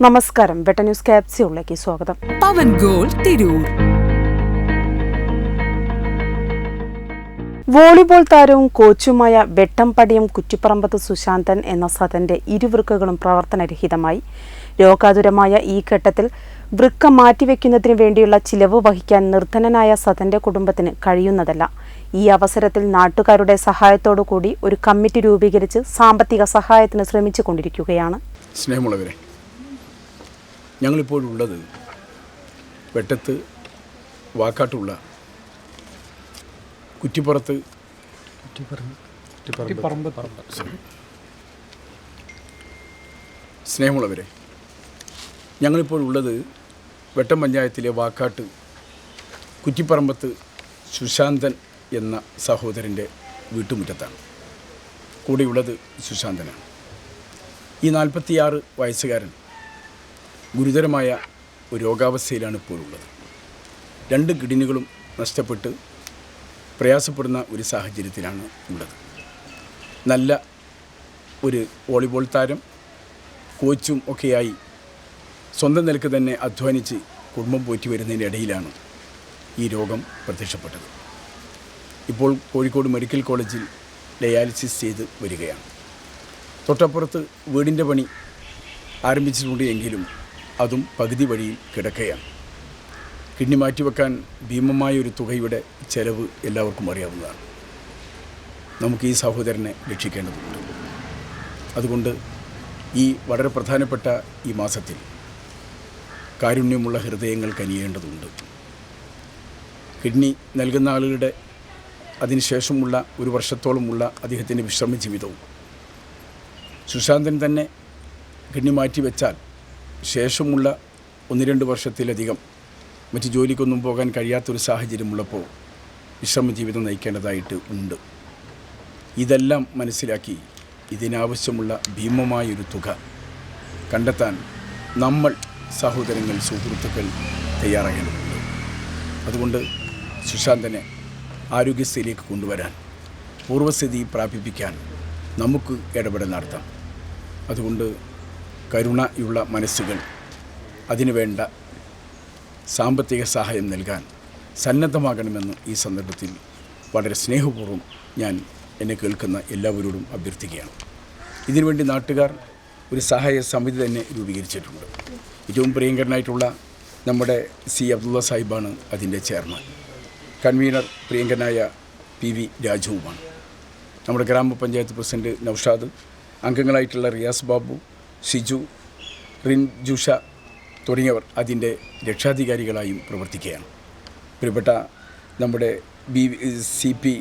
നമസ്കാരം. വെട്ട ന്യൂസ് സ്വാഗതം. പവൻ goal Tirur. Volleyball താരവും കോച്ചുമായ വെട്ടംപടിയും കുറ്റിപ്പറമ്പത്ത് സുശാന്തൻ എന്ന സതന്റെ ഇരുവൃക്കകളും പ്രവർത്തനരഹിതമായി. രോഗാതുരമായ ഈ ഘട്ടത്തിൽ വൃക്ക മാറ്റിവെക്കുന്നതിന് വേണ്ടിയുള്ള ചിലവ് വഹിക്കാൻ നിർധനനായ സതന്റെ കുടുംബത്തിന് കഴിയുന്നതല്ല. ഈ അവസരത്തിൽ നാട്ടുകാരുടെ സഹായത്തോടു കൂടി ഒരു കമ്മിറ്റി രൂപീകരിച്ച് സാമ്പത്തിക സഹായത്തിന് ശ്രമിച്ചു കൊണ്ടിരിക്കുകയാണ് സ്നേഹമുള്ളവരെ ഞങ്ങളിപ്പോഴുള്ളത് വെട്ടത്ത് വാക്കാട്ടുള്ള കുറ്റിപ്പുറത്ത്. സ്നേഹമുള്ളവരെ ഞങ്ങളിപ്പോൾ ഉള്ളത് വെട്ടം പഞ്ചായത്തിലെ വാക്കാട്ട് കുറ്റിപ്പറമ്പത്ത് സുശാന്തൻ എന്ന സഹോദരന്റെ വീട്ടുമുറ്റത്താണ്. കൂടെയുള്ളത് സുശാന്തനാണ്. ഈ നാൽപ്പത്തിയാറ് വയസ്സുകാരൻ ഗുരുതരമായ ഒരു രോഗാവസ്ഥയിലാണ് ഇപ്പോഴുള്ളത് രണ്ട് കിഡ്നികളും നഷ്ടപ്പെട്ട് പ്രയാസപ്പെടുന്ന ഒരു സാഹചര്യത്തിലാണ് ഉള്ളത്. നല്ല ഒരു വോളിബോൾ താരം കോച്ചും ഒക്കെയായി സ്വന്തം നിലയ്ക്ക് തന്നെ അധ്വാനിച്ച് കുടുംബം പോറ്റി വരുന്നതിന്റെ ഇടയിലാണ് ഈ രോഗം പ്രത്യക്ഷപ്പെട്ടത്. ഇപ്പോൾ കോഴിക്കോട് മെഡിക്കൽ കോളേജിൽ ഡയാലിസിസ് ചെയ്ത് വരികയാണ്. തൊട്ടപ്പുറത്ത് വീടിന്റെ പണി ആരംഭിച്ചിട്ടുണ്ട് എങ്കിലും അതും പകുതി വഴിയിൽ കിടക്കുകയാണ്. കിഡ്നി മാറ്റിവെക്കാൻ ഭീമമായ ഒരു തുകയുടെ ചെലവ് എല്ലാവർക്കും അറിയാവുന്നതാണ്. നമുക്ക് ഈ സഹോദരനെ രക്ഷിക്കേണ്ടതുണ്ട്. അതുകൊണ്ട് ഈ വളരെ പ്രധാനപ്പെട്ട ഈ മാസത്തിൽ കാരുണ്യമുള്ള ഹൃദയങ്ങൾ കനിയേണ്ടതുണ്ട്. കിഡ്നി നൽകുന്ന ആളുകളുടെ അതിനുശേഷമുള്ള ഒരു വർഷത്തോളമുള്ള അദ്ദേഹത്തിന്റെ വിശ്രമ ജീവിതവും. സുശാന്തൻ തന്നെ കിഡ്നി മാറ്റിവെച്ചാൽ ശേഷമുള്ള ഒന്ന് രണ്ട് വർഷത്തിലധികം മറ്റ് ജോലിക്കൊന്നും പോകാൻ കഴിയാത്തൊരു സാഹചര്യമുള്ളപ്പോൾ വിശ്രമ ജീവിതം നയിക്കേണ്ടതായിട്ട് ഉണ്ട്. ഇതെല്ലാം മനസ്സിലാക്കി ഇതിനാവശ്യമുള്ള ഭീമമായൊരു തുക കണ്ടെത്താൻ നമ്മൾ സഹോദരങ്ങൾ സുഹൃത്തുക്കൾ തയ്യാറാകേണ്ടതുണ്ട്. അതുകൊണ്ട് സുശാന്തനെ ആരോഗ്യസ്ഥയിലേക്ക് കൊണ്ടുവരാൻ പൂർവസ്ഥിതി പ്രാപിപ്പിക്കാൻ നമുക്ക് ഇടപെടൽ നടത്താം. അതുകൊണ്ട് കരുണയുള്ള മനസ്സുകൾ അതിനുവേണ്ട സാമ്പത്തിക സഹായം നൽകാൻ സന്നദ്ധമാകണമെന്ന് ഈ സന്ദർഭത്തിൽ വളരെ സ്നേഹപൂർവം ഞാൻ എന്നെ കേൾക്കുന്ന എല്ലാവരോടും അഭ്യർത്ഥിക്കുകയാണ്. ഇതിനുവേണ്ടി നാട്ടുകാർ ഒരു സഹായ സമിതി തന്നെ രൂപീകരിച്ചിട്ടുണ്ട്. ഏറ്റവും പ്രിയങ്കരനായിട്ടുള്ള നമ്മുടെ സി അബ്ദുള്ള സാഹിബാണ് അതിന്റെ ചെയർമാൻ. കൺവീനർ പ്രിയങ്കരനായ പി വി രാജുവുമാണ്. നമ്മുടെ ഗ്രാമപഞ്ചായത്ത് പ്രസിഡന്റ് നൌഷാദ് അംഗങ്ങളായിട്ടുള്ള റിയാസ് ബാബു ഷിജു റിൻ ജുഷ തുടങ്ങിയവർ അതിന്റെ രക്ഷാധികാരികളായും പ്രവർത്തിക്കുകയാണ്. പ്രിയപ്പെട്ട നമ്മുടെ B C P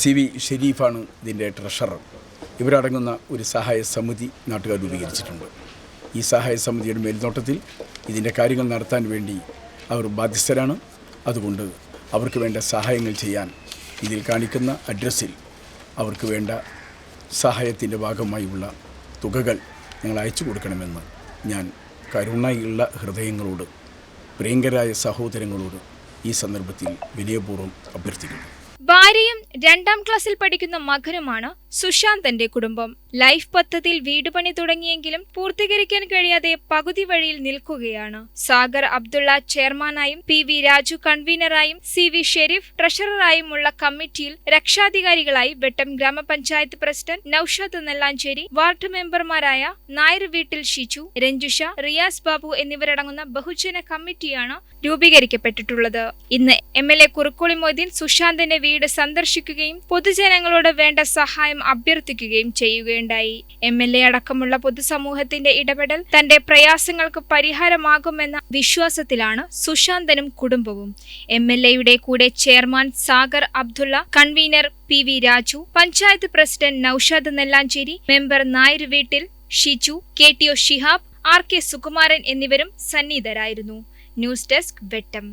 C V ഷെരീഫാണ് ഇതിന്റെ ട്രഷറർ. ഇവരടങ്ങുന്ന ഒരു സഹായ സമിതി നാട്ടുകാർ രൂപീകരിച്ചിട്ടുണ്ട്. ഈ സഹായ സമിതിയുടെ മേൽനോട്ടത്തിൽ ഇതിന്റെ കാര്യങ്ങൾ നടത്താൻ വേണ്ടി അവർ ബാധ്യസ്ഥരാണ്. അതുകൊണ്ട് അവർക്ക് വേണ്ട സഹായങ്ങൾ ചെയ്യാൻ ഇതിൽ കാണിക്കുന്ന അഡ്രസ്സിൽ അവർക്ക് വേണ്ട സഹായത്തിന്റെ ഭാഗമായുള്ള തുകകൾ നിങ്ങൾ അയച്ചു കൊടുക്കണമെന്ന് ഞാൻ കരുണയുള്ള ഹൃദയങ്ങളോട് പ്രിയങ്കരായ സഹോദരങ്ങളോട് ഈ സന്ദർഭത്തിൽ വിനയപൂർവം അഭ്യർത്ഥിക്കുന്നു. ഭാര്യയും രണ്ടാം ക്ലാസ്സിൽ പഠിക്കുന്ന മകനുമാണ് സുശാന്തന്റെ കുടുംബം. ലൈഫ് പദ്ധതിയിൽ വീട് പണി തുടങ്ങിയെങ്കിലും പൂർത്തീകരിക്കാൻ കഴിയാതെ പകുതി വഴിയിൽ നിൽക്കുകയാണ്. സാഗർ അബ്ദുള്ള ചെയർമാനായും പി വി രാജു കൺവീനറായും സി വി ഷെരീഫ് ട്രഷററായുമുള്ള കമ്മിറ്റിയിൽ രക്ഷാധികാരികളായി വെട്ടം ഗ്രാമപഞ്ചായത്ത് പ്രസിഡന്റ് നൌഷാദ് നെല്ലാഞ്ചേരി വാർഡ് മെമ്പർമാരായ നായർ വീട്ടിൽ ഷിജു രഞ്ജുഷ റിയാസ് ബാബു എന്നിവരടങ്ങുന്ന ബഹുജന കമ്മിറ്റിയാണ് രൂപീകരിക്കപ്പെട്ടിട്ടുള്ളത്. ഇന്ന് M L A Kurukkoli Moideen സുശാന്തിന്റെ വീട് സന്ദർശിക്കുകയും പൊതുജനങ്ങളോട് വേണ്ട സഹായം അഭ്യർത്ഥിക്കുകയും ചെയ്യുകയുണ്ടായി. എം എൽ എ അടക്കമുള്ള പൊതുസമൂഹത്തിന്റെ ഇടപെടൽ തന്റെ പ്രയാസങ്ങൾക്ക് പരിഹാരമാകുമെന്ന വിശ്വാസത്തിലാണ് സുശാന്തനും കുടുംബവും. എം എൽ എയുടെ കൂടെ chairman Sagar Abdulla convenor P V Raju panchayat president Naushad Nellancheri member Nair വീട്ടിൽ Shiju K T O Shihab R K Sukumaran എന്നിവരും സന്നിഹിതരായിരുന്നു. News desk Vettam.